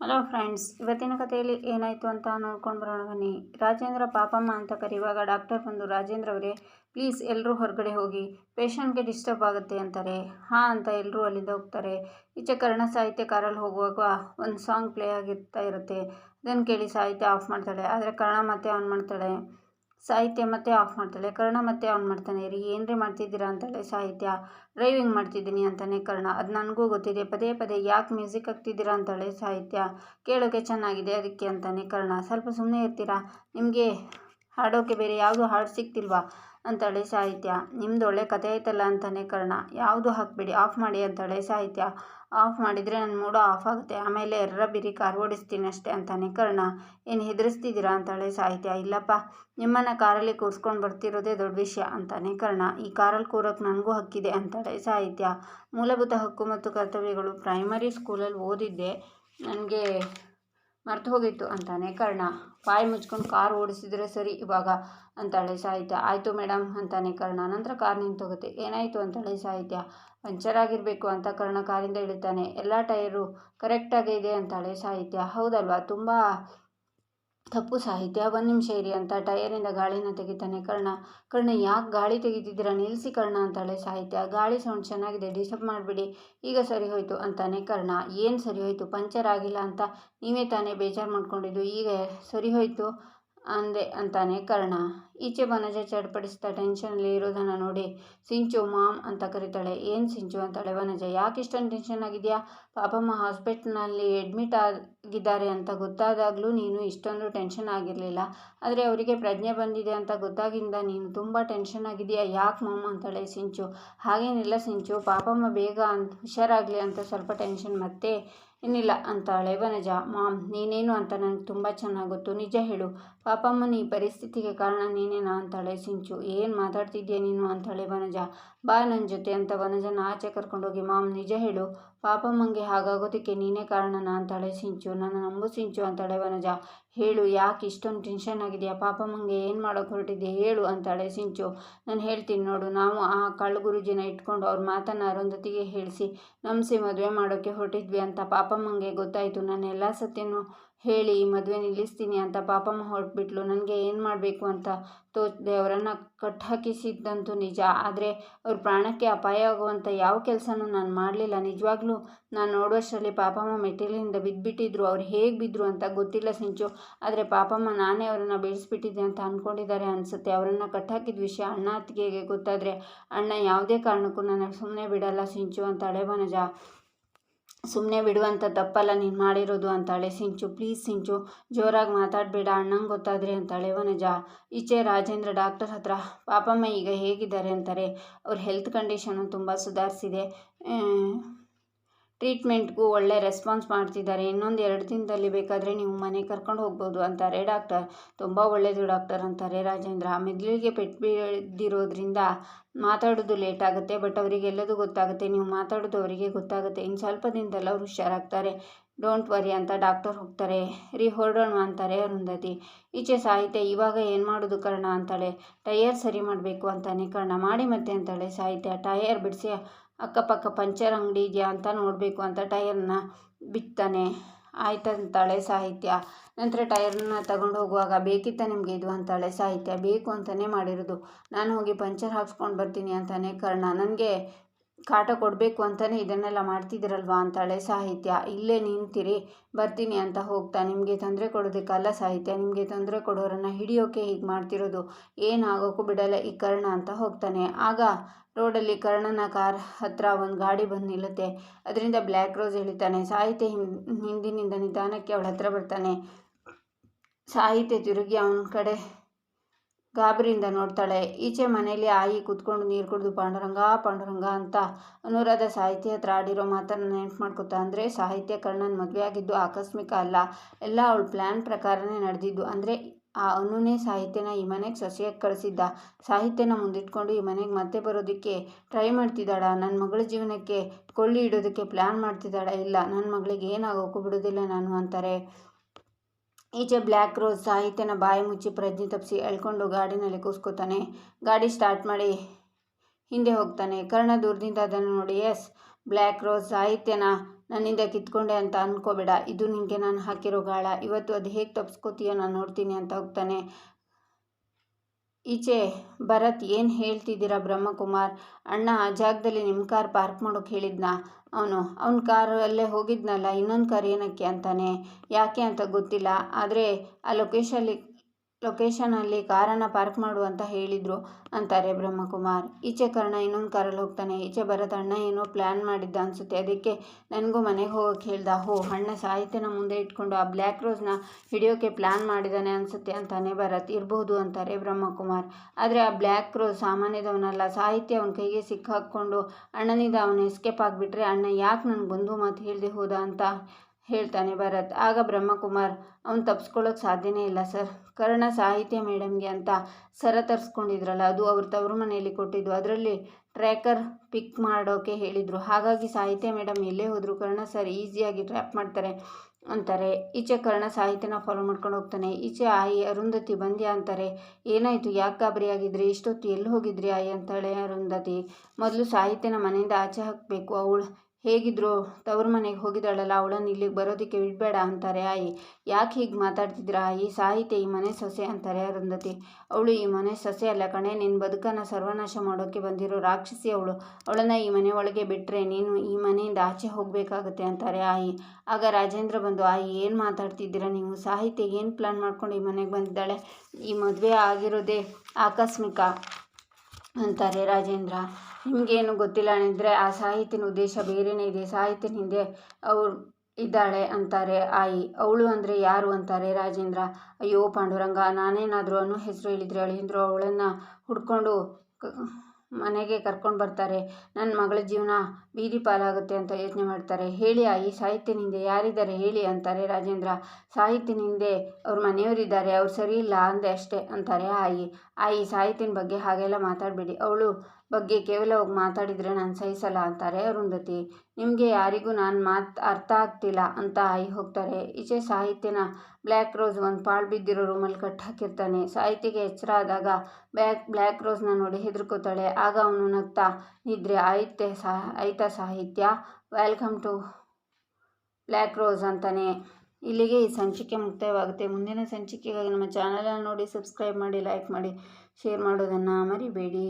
Hello friends, ಇವತ್ತಿನ ಕಥೆಯಲ್ಲಿ ಏನಾಯಿತು ಅಂತ ನೋಡ್ಕೊಂಡು ಬರೋಣ ಬನ್ನಿ. ರಾಜೇಂದ್ರ ಪಾಪಮ್ಮ ಅಂತ ಕರೆಯುವಾಗ ಡಾಕ್ಟರ್ ಬಂದು, ರಾಜೇಂದ್ರ ಅವರೇ, ಪ್ಲೀಸ್ ಎಲ್ಲರೂ ಹೊರಗಡೆ ಹೋಗಿ, ಪೇಷಂಟ್ಗೆ ಡಿಸ್ಟರ್ಬ್ ಆಗುತ್ತೆ ಅಂತಾರೆ. ಹಾಂ ಅಂತ ಎಲ್ಲರೂ ಅಲ್ಲಿಂದ ಹೋಗ್ತಾರೆ. ಈಚೆ ಕರ್ಣ ಸಾಹಿತ್ಯ ಕಾರಲ್ಲಿ ಹೋಗುವಾಗ ಒಂದು ಸಾಂಗ್ ಪ್ಲೇ ಆಗಿರ್ತಾ ಇರುತ್ತೆ. ಅದನ್ನು ಕೇಳಿ ಸಾಹಿತ್ಯ ಆಫ್ ಮಾಡ್ತಾಳೆ. ಆದರೆ ಕರ್ಣ ಮತ್ತೆ ಆನ್ ಮಾಡ್ತಾಳೆ. ಸಾಹಿತ್ಯ ಮತ್ತೆ ಆಫ್ ಮಾಡ್ತಾಳೆ. ಕರ್ಣ ಮತ್ತೆ ಆನ್ ಮಾಡ್ತಾನೆ. ರೀ, ಏನ್ರಿ ಮಾಡ್ತಿದ್ದೀರಾ ಅಂತಾಳೆ ಸಾಹಿತ್ಯ. ಡ್ರೈವಿಂಗ್ ಮಾಡ್ತಿದ್ದೀನಿ ಅಂತಾನೆ ಕರ್ಣ. ಅದು ನನಗೂ ಗೊತ್ತಿದೆ. ಪದೇ ಪದೇ ಯಾಕೆ ಮ್ಯೂಸಿಕ್ ಹಾಕ್ತಿದ್ದೀರಾ ಅಂತಾಳೆ ಸಾಹಿತ್ಯ ಕೇಳೋಕೆ ಚೆನ್ನಾಗಿದೆ ಅದಕ್ಕೆ ಅಂತಾನೆ ಕರ್ಣ. ಸ್ವಲ್ಪ ಸುಮ್ಮನೆ ಇರ್ತೀರಾ? ನಿಮಗೆ ಹಾಡೋಕೆ ಬೇರೆ ಯಾವುದು ಹಾಡು ಸಿಗ್ತಿಲ್ವಾ ಅಂತಾಳೆ ಸಾಹಿತ್ಯ. ನಿಮ್ದು ಒಳ್ಳೆ ಕತೆ ಐತಲ್ಲ ಅಂತಾನೆ ಕರ್ಣ. ಯಾವುದು ಹಾಕಬೇಡಿ ಆಫ್ ಮಾಡಿ ಅಂತಾಳೆ ಸಾಹಿತ್ಯ. ಆಫ್ ಮಾಡಿದರೆ ನನ್ನ ಮೂಡ ಆಫ್ ಆಗುತ್ತೆ. ಆಮೇಲೆ ಎರ್ರ ಬಿರಿ ಕಾರ್ ಓಡಿಸ್ತೀನಿ ಅಷ್ಟೇ ಅಂತಾನೆ ಕರ್ಣ. ಏನು ಹೆದರಿಸ್ತಿದ್ದೀರಾ ಅಂತಾಳೆ ಸಾಹಿತ್ಯ. ಇಲ್ಲಪ್ಪ, ನಿಮ್ಮನ್ನು ಕಾರಲ್ಲಿ ಕೂರಿಸ್ಕೊಂಡು ಬರ್ತಿರೋದೇ ದೊಡ್ಡ ವಿಷಯ ಅಂತಾನೆ ಕರ್ಣ. ಈ ಕಾರಲ್ಲಿ ಕೂರೋಕೆ ನನಗೂ ಹಕ್ಕಿದೆ ಅಂತಾಳೆ ಸಾಹಿತ್ಯ. ಮೂಲಭೂತ ಹಕ್ಕು ಮತ್ತು ಕರ್ತವ್ಯಗಳು ಪ್ರೈಮರಿ ಸ್ಕೂಲಲ್ಲಿ ಓದಿದ್ದೆ. ನನಗೆ ಮರ್ತು ಹೋಗಿತ್ತು ಅಂತಾನೆ ಕರ್ಣ. ಬಾಯಿ ಮುಚ್ಕೊಂಡು ಕಾರ್ ಓಡಿಸಿದ್ರೆ ಸರಿ, ಇವಾಗ ಅಂತಾಳೆ ಸಾಹಿತ್ಯ. ಆಯಿತು ಮೇಡಮ್ ಅಂತಾನೆ ಕರ್ಣ. ನಂತರ ಕಾರ್ ನಿಂತೋಗುತ್ತೆ. ಏನಾಯಿತು? ಅಂತಾಳೆ ಸಾಹಿತ್ಯ. ಪಂಚರ್ ಆಗಿರಬೇಕು, ಅಂತ ಕರ್ಣ ಕಾರಿಂದ ಇಳಿತಾನೆ ಎಲ್ಲ ಟೈರು ಕರೆಕ್ಟಾಗಿ ಇದೆ, ಅಂತಾಳೆ ಸಾಹಿತ್ಯ. ಹೌದಲ್ವಾ? ತುಂಬ ತಪ್ಪು ಸಾಹಿತ್ಯ ಒಂದು ನಿಮಿಷ ಇರಿ ಅಂತ ಟಯರಿಂದ ಗಾಳಿನ ತೆಗಿತಾನೆ ಕರ್ಣ. ಕರ್ಣ, ಯಾಕೆ ಗಾಳಿ ತೆಗಿತಿದ್ದೀರಾ? ನಿಲ್ಲಿಸಿ ಕರ್ಣ ಅಂತಾಳೆ ಸಾಹಿತ್ಯ. ಗಾಳಿ ಸೌಂಡ್ ಚೆನ್ನಾಗಿದೆ ಡಿಸ್ಟರ್ಬ್ ಮಾಡಿಬಿಡಿ. ಈಗ ಸರಿ ಹೋಯಿತು ಅಂತಾನೆ ಕರ್ಣ. ಏನು ಸರಿ ಹೋಯಿತು? ಪಂಚರ್ ಆಗಿಲ್ಲ ಅಂತ ನೀವೇ ತಾನೇ ಬೇಜಾರು ಮಾಡ್ಕೊಂಡಿದ್ದು. ಈಗ ಸರಿ ಹೋಯ್ತು? ಅಂದೆ ಅಂತಾನೆ ಕರ್ಣ. ಈಚೆ ಬನಜ ಚಡ್ಪಡಿಸ್ತಾ ಟೆನ್ಷನಲ್ಲಿ ಇರೋದನ್ನು ನೋಡಿ ಸಿಂಚು, ಮಾಮ್ ಅಂತ ಕರೀತಾಳೆ. ಏನು ಸಿಂಚು ಅಂತಾಳೆ ವನಜ ಯಾಕೆ ಇಷ್ಟೊಂದು ಟೆನ್ಷನ್ ಆಗಿದೆಯಾ? ಪಾಪಮ್ಮ ಹಾಸ್ಪಿಟ್ಲ್ನಲ್ಲಿ ಅಡ್ಮಿಟ್ ಆಗಿದ್ದಾರೆ ಅಂತ ಗೊತ್ತಾದಾಗಲೂ ನೀನು ಇಷ್ಟೊಂದು ಟೆನ್ಷನ್ ಆಗಿರಲಿಲ್ಲ. ಆದರೆ ಅವರಿಗೆ ಪ್ರಜ್ಞೆ ಬಂದಿದೆ ಅಂತ ಗೊತ್ತಾಗಿಂದ ನೀನು ತುಂಬ ಟೆನ್ಷನ್ ಆಗಿದೆಯಾ? ಯಾಕೆ ಮಾಮ್ ಅಂತಾಳೆ ಸಿಂಚು. ಹಾಗೇನಿಲ್ಲ ಸಿಂಚು, ಪಾಪಮ್ಮ ಬೇಗ ಅಂತ ಹುಷಾರಾಗಲಿ ಅಂತ ಸ್ವಲ್ಪ ಟೆನ್ಷನ್ ಮತ್ತೆ ಏನಿಲ್ಲ ಅಂತಾಳೆ ವನಜ ಮಾಮ್, ನೀನೇನು ಅಂತ ನನಗೆ ತುಂಬ ಚೆನ್ನಾಗಿ ಗೊತ್ತು. ನಿಜ ಹೇಳು. ಪಾಪಮ್ಮನ ಈ ಪರಿಸ್ಥಿತಿಗೆ ಕಾರಣ ನೀನೇನಾ ಅಂತಾಳೆ ಸಿಂಚು. ಏನು ಮಾತಾಡ್ತಿದ್ಯಾ ನೀನು ಅಂತಾಳೆ ವನಜ. ಬಾ ನನ್ನ ಜೊತೆ ಅಂತ ವನಜನ ಆಚೆ ಕರ್ಕೊಂಡೋಗಿ, ಮಾಮ್ ನಿಜ ಹೇಳು, ಪಾಪಮ್ಮಂಗೆ ಹಾಗಾಗೋದಕ್ಕೆ ನೀನೇ ಕಾರಣನಾ ಅಂತಾಳೆ ಸಿಂಚು. ನನ್ನ ನಂಬು ಸಿಂಚು ಅಂತಾಳೆ ವನಜ. ಹೇಳು, ಯಾಕೆ ಇಷ್ಟೊಂದು ಟೆನ್ಷನ್ ಆಗಿದೆಯಾ? ಪಾಪಮ್ಮಂಗೆ ಏನು ಮಾಡೋಕೆ ಹೊರಟಿದ್ದೆ ಹೇಳು ಅಂತಾಳೆ ಸಿಂಚು. ನಾನು ಹೇಳ್ತೀನಿ ನೋಡು, ನಾವು ಆ ಕಳ್ಳು ಗುರುಜಿನ ಇಟ್ಕೊಂಡು ಅವ್ರ ಮಾತನ್ನು ಅರುಂಧತಿಗೆ ಹೇಳಿಸಿ ನಂಬಿಸಿ ಮದುವೆ ಮಾಡೋಕ್ಕೆ ಹೊರಟಿದ್ವಿ ಅಂತ ಪಾಪಮ್ಮಂಗೆ ಗೊತ್ತಾಯಿತು. ನಾನು ಎಲ್ಲ ಸತ್ಯನೂ ಹೇಳಿ ಮದುವೆ ನಿಲ್ಲಿಸ್ತೀನಿ ಅಂತ ಪಾಪಮ್ಮ ಹೊರಟ್ಬಿಟ್ಲು. ನನಗೆ ಏನು ಮಾಡಬೇಕು ಅಂತ ತೋಚದೆ ಅವರನ್ನು ಕಟ್ಟಾಕಿಸಿದ್ದಂತೂ ನಿಜ. ಆದರೆ ಅವ್ರ ಪ್ರಾಣಕ್ಕೆ ಅಪಾಯ ಆಗುವಂಥ ಯಾವ ಕೆಲಸನೂ ನಾನು ಮಾಡಲಿಲ್ಲ. ನಿಜವಾಗ್ಲೂ ನಾನು ನೋಡುವಷ್ಟರಲ್ಲಿ ಪಾಪಮ್ಮ ಮೆಟ್ಟಿಲಿನಿಂದ ಬಿದ್ದುಬಿಟ್ಟಿದ್ರು ಅವ್ರು ಹೇಗೆ ಬಿದ್ದರು ಅಂತ ಗೊತ್ತಿಲ್ಲ ಸಿಂಚು. ಆದರೆ ಪಾಪಮ್ಮ ನಾನೇ ಅವರನ್ನು ಬೀಳಿಸ್ಬಿಟ್ಟಿದ್ದೆ ಅಂತ ಅಂದ್ಕೊಂಡಿದ್ದಾರೆ ಅನಿಸುತ್ತೆ. ಅವರನ್ನು ಕಟ್ಟಾಕಿದ ವಿಷಯ ಅಣ್ಣ ಅತ್ತಿಗೆಗೆ ಗೊತ್ತಾದರೆ ಅಣ್ಣ ಯಾವುದೇ ಕಾರಣಕ್ಕೂ ನನಗೆ ಸುಮ್ಮನೆ ಬಿಡಲ್ಲ ಸಿಂಚು ಅಂತ ವನಜ. ಸುಮ್ಮನೆ ಬಿಡುವಂಥ ತಪ್ಪಲ್ಲ, ನೀನು ಮಾಡಿರೋದು ಅಂತಾಳೆ. ಸಿಂಚು ಪ್ಲೀಸ್ ಸಿಂಚು, ಜೋರಾಗಿ ಮಾತಾಡಬೇಡ, ಅಣ್ಣಂಗೆ ಗೊತ್ತಾದ್ರಿ ಅಂತಾಳೆ ವನಜ. ಈಚೆ ರಾಜೇಂದ್ರ ಡಾಕ್ಟರ್ ಹತ್ರ, ಪಾಪಮ್ಮ, ಈಗ ಹೇಗಿದ್ದಾರೆ? ಅಂತಾರೆ. ಅವ್ರ ಹೆಲ್ತ್ ಕಂಡೀಷನು ತುಂಬ ಸುಧಾರಿಸಿದೆ. ಟ್ರೀಟ್ಮೆಂಟ್ಗೂ ಒಳ್ಳೆ ರೆಸ್ಪಾನ್ಸ್ ಮಾಡ್ತಿದ್ದಾರೆ. ಇನ್ನೊಂದು ಎರಡು ದಿನದಲ್ಲಿ ಬೇಕಾದರೆ ನೀವು ಮನೆಗೆ ಕರ್ಕೊಂಡು ಹೋಗ್ಬೋದು ಅಂತಾರೆ ಡಾಕ್ಟರ್. ತುಂಬ ಒಳ್ಳೆಯದು ಡಾಕ್ಟರ್ ಅಂತಾರೆ ರಾಜೇಂದ್ರ. ಮೆದುಳಿಗೆ ಪೆಟ್ಟು ಬೀಳದಿರೋದ್ರಿಂದ ಮಾತಾಡೋದು ಲೇಟ್ ಆಗುತ್ತೆ, ಬಟ್ ಅವರಿಗೆಲ್ಲದೂ ಗೊತ್ತಾಗುತ್ತೆ. ನೀವು ಮಾತಾಡೋದು ಅವರಿಗೆ ಗೊತ್ತಾಗುತ್ತೆ. ಇನ್ನು ಸ್ವಲ್ಪ ದಿನದಲ್ಲಿ ಅವರು ಹುಷಾರಾಗ್ತಾರೆ. ಡೋಂಟ್ ವರಿ ಅಂತ ಡಾಕ್ಟರ್ ಹೋಗ್ತಾರೆ. ರೀ, ಹೊರಡೋಣ ಅಂತಾರೆ ಅರುಂಧತಿ. ಈಚೆ ಸಾಹಿತ್ಯ ಇವಾಗ ಏನು ಮಾಡೋದು ಕರ್ಣ ಅಂತಾಳೆ. ಟಯರ್ ಸರಿ ಮಾಡಬೇಕು ಅಂತಾನೆ ಕರ್ಣ. ಮಾಡಿ ಮತ್ತೆ ಅಂತಾಳೆ ಸಾಹಿತ್ಯ. ಟಯರ್ ಬಿಡಿಸಿ ಅಕ್ಕಪಕ್ಕ ಪಂಚರ್ ಅಂಗಡಿ ಇದೆಯಾ ಅಂತ ನೋಡಬೇಕು ಅಂತ ಟೈರ್ನ ಬಿತ್ತಾನೆ ಆಯ್ತಂತಾಳೆ ಸಾಹಿತ್ಯ. ನಂತರ ಟೈರ್ನ ತಗೊಂಡು ಹೋಗುವಾಗ ಬೇಕಿತ್ತ ನಿಮಗೆ ಇದು ಅಂತಾಳೆ ಸಾಹಿತ್ಯ. ಬೇಕು ಅಂತಲೇ ಮಾಡಿರೋದು. ನಾನು ಹೋಗಿ ಪಂಚರ್ ಹಾಕ್ಸ್ಕೊಂಡು ಬರ್ತೀನಿ ಅಂತಾನೆ ಕರ್ಣ. ನನಗೆ ಕಾಟ ಕೊಡಬೇಕು ಅಂತಲೇ ಇದನ್ನೆಲ್ಲ ಮಾಡ್ತಿದ್ದೀರಲ್ವಾ ಅಂತಾಳೆ ಸಾಹಿತ್ಯ. ಇಲ್ಲೇ ನಿಂತಿರಿ, ಬರ್ತೀನಿ ಅಂತ ಹೋಗ್ತಾ. ನಿಮಗೆ ತೊಂದರೆ ಕೊಡೋದಕ್ಕಲ್ಲ ಸಾಹಿತ್ಯ. ನಿಮಗೆ ತೊಂದರೆ ಕೊಡೋರನ್ನು ಹಿಡಿಯೋಕೆ ಹೀಗೆ ಮಾಡ್ತಿರೋದು ಏನಾಗೋಕ್ಕೂ ಬಿಡಲ್ಲ. ಈ ಕರ್ಣ ಅಂತ ಹೋಗ್ತಾನೆ. ಆಗ ರೋಡಲ್ಲಿ ಕರ್ಣನ ಕಾರ್ ಹತ್ರ ಒಂದು ಗಾಡಿ ಬಂದು ನಿಲ್ಲುತ್ತೆ. ಅದರಿಂದ ಬ್ಲ್ಯಾಕ್ ರೋಸ್ ಇಳಿತಾನೆ ಸಾಹಿತ್ಯ ಹಿಂದಿನಿಂದ ನಿಧಾನಕ್ಕೆ ಅವಳ ಹತ್ರ ಬರ್ತಾನೆ. ಸಾಹಿತ್ಯ ತಿರುಗಿ ಅವನ ಕಡೆ ಗಾಬರಿಯಿಂದ ನೋಡ್ತಾಳೆ. ಈಚೆ ಮನೆಯಲ್ಲಿ ಆಯಿ ಕೂತ್ಕೊಂಡು ನೀರು ಕುಡಿದು ಪಾಂಡುರಂಗ ಪಾಂಡುರಂಗ ಅಂತ ಅನುರಾಧ ಸಾಹಿತ್ಯ ಹತ್ರ ಆಡಿರೋ ಮಾತನ್ನು ನೆನ್ಪು ಮಾಡ್ಕೊತಾ ಅಂದರೆ ಸಾಹಿತ್ಯ ಕರ್ಣನ್ ಮದುವೆ ಆಗಿದ್ದು ಆಕಸ್ಮಿಕ ಅಲ್ಲ. ಎಲ್ಲ ಅವಳ ಪ್ಲ್ಯಾನ್ ಪ್ರಕಾರನೇ ನಡೆದಿದ್ದು. ಅಂದರೆ ಆ ಅನುನೇ ಸಾಹಿತ್ಯನ ಈ ಮನೆಗೆ ಸೊಸೆಯಾಗಿ ಕಳಿಸಿದ್ದ. ಸಾಹಿತ್ಯನ ಮುಂದಿಟ್ಕೊಂಡು ಈ ಮನೆಗೆ ಮತ್ತೆ ಬರೋದಕ್ಕೆ ಟ್ರೈ ಮಾಡ್ತಿದ್ದಾಳ. ನನ್ನ ಮಗಳ ಜೀವನಕ್ಕೆ ಕೊಳ್ಳಿ ಇಡೋದಕ್ಕೆ ಪ್ಲ್ಯಾನ್ ಮಾಡ್ತಿದ್ದಾಳ. ಇಲ್ಲ ನನ್ನ ಮಗಳಿಗೆ ಏನಾಗೋಕ್ಕೂ ಬಿಡೋದಿಲ್ಲ ನಾನು ಅಂತಾರೆ. ಈಚೆ ಬ್ಲ್ಯಾಕ್ ರೋಸ್ ಸಾಹಿತ್ಯನ ಬಾಯಿ ಮುಚ್ಚಿ ಪ್ರಜ್ಞೆ ತಪ್ಪಿಸಿ ಎಳ್ಕೊಂಡು ಗಾಡಿನಲ್ಲಿ ಕೂಸ್ಕೋತಾನೆ. ಗಾಡಿ ಸ್ಟಾರ್ಟ್ ಮಾಡಿ ಹಿಂದೆ ಹೋಗ್ತಾನೆ. ಕರ್ಣ ದೂರದಿಂದ ಅದನ್ನು ನೋಡಿ, ಎಸ್ ಬ್ಲ್ಯಾಕ್ ರೋಸ್ ಸಾಹಿತ್ಯನ ನನ್ನಿಂದ ಕಿತ್ಕೊಂಡೆ ಅಂತ ಅಂದ್ಕೋಬೇಡ ಇದು ನಿನಗೆ ನಾನು ಹಾಕಿರೋ ಗಾಳ. ಇವತ್ತು ಅದು ಹೇಗೆ ತಪ್ಪಿಸ್ಕೋತೀಯೋ ನಾನು ನೋಡ್ತೀನಿ ಅಂತ ಹೋಗ್ತಾನೆ. ಈಚೆ ಭರತ್, ಏನು ಹೇಳ್ತಿದ್ದೀರಾ ಬ್ರಹ್ಮಕುಮಾರ್? ಅಣ್ಣ ಆ ಜಾಗದಲ್ಲಿ ನಿಮ್ಮ ಕಾರ್ ಪಾರ್ಕ್ ಮಾಡೋಕೆ ಹೇಳಿದ್ನ? ಅವನು ಅವನ ಕಾರಲ್ಲೇ ಹೋಗಿದ್ನಲ್ಲ ಇನ್ನೊಂದು ಕಾರ್ ಏನಕ್ಕೆ ಅಂತಾನೆ? ಯಾಕೆ ಅಂತ ಗೊತ್ತಿಲ್ಲ ಆದರೆ ಆ ಲೊಕೇಶಲ್ಲಿ ಲೊಕೇಶನಲ್ಲಿ ಕಾರನ್ನು ಪಾರ್ಕ್ ಮಾಡು ಅಂತ ಹೇಳಿದರು ಅಂತಾರೆ ಬ್ರಹ್ಮಕುಮಾರ್. ಈಚೆ ಕರ್ಣ ಇನ್ನೊಂದು ಕಾರಲ್ಲಿ ಹೋಗ್ತಾನೆ. ಈಚೆ ಬರೋದು ಅಣ್ಣ ಏನೋ ಪ್ಲ್ಯಾನ್ ಮಾಡಿದ್ದ ಅನಿಸುತ್ತೆ. ಅದಕ್ಕೆ ನನಗೂ ಮನೆಗೆ ಹೋಗಕ್ಕೆ ಹೇಳ್ದ. ಹೋ, ಅಣ್ಣ ಸಾಹಿತ್ಯನ ಮುಂದೆ ಇಟ್ಕೊಂಡು ಆ ಬ್ಲ್ಯಾಕ್ ರೋಸ್ನ ಹಿಡಿಯೋಕೆ ಪ್ಲ್ಯಾನ್ ಮಾಡಿದ್ದಾನೆ ಅನ್ಸುತ್ತೆ ಅಂತಾನೆ ಭರತ್ ಇರ್ಬೋದು ಅಂತಾರೆ ಬ್ರಹ್ಮಕುಮಾರ್. ಆದರೆ ಆ ಬ್ಲ್ಯಾಕ್ ರೋಸ್ ಸಾಮಾನ್ಯದವನಲ್ಲ. ಸಾಹಿತ್ಯ ಅವನ ಕೈಗೆ ಸಿಕ್ಕಾಕ್ಕೊಂಡು ಅಣ್ಣನಿಂದ ಅವನು ಎಸ್ಕೇಪ್ ಆಗಿಬಿಟ್ರೆ ಅಣ್ಣ ಯಾಕೆ ನನಗೆ ಬಂದು ಮಾತು ಹೇಳಿದೆ ಹೋದ ಅಂತ ಹೇಳ್ತಾನೆ ಭರತ್. ಆಗ ಬ್ರಹ್ಮಕುಮಾರ್, ಅವ್ನು ತಪ್ಪಿಸ್ಕೊಳ್ಳೋಕೆ ಸಾಧ್ಯನೇ ಇಲ್ಲ ಸರ್. ಕರ್ಣ ಸಾಹಿತ್ಯ ಮೇಡಮ್ಗೆ ಅಂತ ಸರ ತರಿಸ್ಕೊಂಡಿದ್ರಲ್ಲ, ಅದು ಅವ್ರ ತವರು ಮನೆಯಲ್ಲಿ ಕೊಟ್ಟಿದ್ದು. ಅದರಲ್ಲಿ ಟ್ರ್ಯಾಕರ್ ಪಿಕ್ ಮಾಡೋಕೆ ಹೇಳಿದರು. ಹಾಗಾಗಿ ಸಾಹಿತ್ಯ ಮೇಡಮ್ ಎಲ್ಲೇ ಹೋದರೂ ಕರ್ಣ ಸರ್ ಈಸಿಯಾಗಿ ಟ್ರ್ಯಾಪ್ ಮಾಡ್ತಾರೆ ಅಂತಾರೆ. ಈಚೆ ಕರ್ಣ ಸಾಹಿತ್ಯನ ಫಾಲೋ ಮಾಡ್ಕೊಂಡು ಹೋಗ್ತಾನೆ. ಈಚೆ ಆಯಿ ಅರುಂಧತಿ ಬಂದ್ಯಾ ಅಂತಾರೆ. ಏನಾಯಿತು? ಯಾಕೆ ಗಾಬರಿಯಾಗಿದ್ರಿ ಇಷ್ಟೊತ್ತು ಎಲ್ಲಿ ಹೋಗಿದ್ರಿ ಆಯಿ? ಅಂತಾಳೆ ಅರುಂಧತಿ. ಮೊದಲು ಸಾಹಿತ್ಯನ ಮನೆಯಿಂದ ಆಚೆ ಹಾಕಬೇಕು. ಅವಳು ಹೇಗಿದ್ರು ತವ್ರ ಮನೆಗೆ ಹೋಗಿದ್ದಾಳಲ್ಲ ಅವಳನ್ನು ಇಲ್ಲಿಗೆ ಬರೋದಕ್ಕೆ ಬಿಡಬೇಡ ಅಂತಾರೆ ಆಯಿ. ಯಾಕೆ ಹೀಗೆ ಮಾತಾಡ್ತಿದ್ರ ಆಯಿ? ಸಾಹಿತ್ಯ ಈ ಮನೆ ಸೊಸೆ ಅಂತಾರೆ ಅರುಂಧತಿ. ಅವಳು ಈ ಮನೆ ಸೊಸೆ ಅಲ್ಲ ಕಣೆ ನಿನ್ನ ಬದುಕನ್ನು ಸರ್ವನಾಶ ಮಾಡೋಕ್ಕೆ ಬಂದಿರೋ ರಾಕ್ಷಸಿ ಅವಳು. ಅವಳನ್ನು ಈ ಮನೆ ಒಳಗೆ ಬಿಟ್ಟರೆ ನೀನು ಈ ಮನೆಯಿಂದ ಆಚೆ ಹೋಗಬೇಕಾಗುತ್ತೆ ಅಂತಾರೆ ಆಯಿ. ಆಗ ರಾಜೇಂದ್ರ ಬಂದು, ಆಯಿ, ಏನು ಮಾತಾಡ್ತಿದ್ದೀರಾ ನೀವು? ಸಾಹಿತ್ಯ ಏನು ಪ್ಲ್ಯಾನ್ ಮಾಡ್ಕೊಂಡು ಈ ಮನೆಗೆ ಬಂದಿದ್ದಾಳೆ? ಈ ಮದುವೆ ಆಗಿರೋದೇ ಆಕಸ್ಮಿಕ. ಅಂತಾರೆ, ರಾಜೇಂದ್ರ. ನಿಮಗೇನು ಗೊತ್ತಿಲ್ಲ ಅಂದರೆ ಆ ಸಾಹಿತ್ಯನ ಉದ್ದೇಶ ಬೇರೆಯೇ ಇದೆ. ಸಾಹಿತ್ಯನ ಹಿಂದೆ ಅವ್ರು ಇದ್ದಾಳೆ ಅಂತಾರೆ, ಆಯಿ. ಅವಳು ಅಂದರೆ ಯಾರು ಅಂತಾರೆ, ರಾಜೇಂದ್ರ? ಅಯ್ಯೋ ಪಾಂಡುರಂಗ, ನಾನೇನಾದರೂ ಅನ್ನೋ ಹೆಸರು ಹೇಳಿದರೆ ಅಳಿಂದ್ರು ಅವಳನ್ನು ಹುಡ್ಕೊಂಡು ಮನೆಗೆ ಕರ್ಕೊಂಡು ಬರ್ತಾರೆ. ನನ್ನ ಮಗಳ ಜೀವನ ಬೀದಿ ಪಾಲಾಗುತ್ತೆ ಅಂತ ಯೋಚನೆ ಮಾಡ್ತಾರೆ. ಹೇಳಿ ಆಯಿ ಸಾಹಿತ್ಯನಿಂದೆ ಯಾರಿದ್ದಾರೆ ಹೇಳಿ ಅಂತಾರೆ ರಾಜೇಂದ್ರ. ಸಾಹಿತ್ಯನಿಂದೆ ಅವ್ರ ಮನೆಯವರಿದ್ದಾರೆ ಅವ್ರು ಸರಿ ಇಲ್ಲ ಅಂದೆ ಅಷ್ಟೇ ಅಂತಾರೆ ಆಯಿ. ಆಯಿ ಸಾಹಿತ್ಯನ ಬಗ್ಗೆ ಹಾಗೆಲ್ಲ ಮಾತಾಡಬೇಡಿ. ಅವಳು ಬಗ್ಗೆ ಕೇವಲವಾಗಿ ಮಾತಾಡಿದರೆ ನಾನು ಸಹಿಸಲ್ಲ ಅಂತಾರೆ ಅರುಂಧತಿ. ನಿಮಗೆ ಯಾರಿಗೂ ನಾನು ಮಾತು ಅರ್ಥ ಆಗ್ತಿಲ್ಲ ಅಂತ ಆಯಿ ಹೋಗ್ತಾರೆ. ಈಚೆ ಸಾಹಿತ್ಯನ ಬ್ಲ್ಯಾಕ್ ರೋಸ್ ಒಂದು ಪಾಳು ಬಿದ್ದಿರೋ ರೂಮಲ್ಲಿ ಕಟ್ ಹಾಕಿರ್ತಾನೆ. ಸಾಹಿತ್ಯಗೆ ಎಚ್ಚರ ಆದಾಗ ಬ್ಲ್ಯಾಕ್ ಬ್ಲ್ಯಾಕ್ ರೋಸ್ನ ನೋಡಿ ಹೆದರ್ಕೋತಾಳೆ. ಆಗ ಅವನು ನಗ್ತಾ, ನಿದ್ರೆ ಆಯ್ತೆ ಸಾ, ಆಯ್ತಾ ಸಾಹಿತ್ಯ? ವೆಲ್ಕಮ್ ಟು ಬ್ಲ್ಯಾಕ್ ರೋಸ್ ಅಂತಾನೆ. ಇಲ್ಲಿಗೆ ಈ ಸಂಚಿಕೆ ಮುಕ್ತಾಯವಾಗುತ್ತೆ. ಮುಂದಿನ ಸಂಚಿಕೆಗಾಗಿ ನಮ್ಮ ಚಾನಲನ್ನು ನೋಡಿ, ಸಬ್ಸ್ಕ್ರೈಬ್ ಮಾಡಿ, ಲೈಕ್ ಮಾಡಿ, ಶೇರ್ ಮಾಡೋದನ್ನು ಮರಿಬೇಡಿ.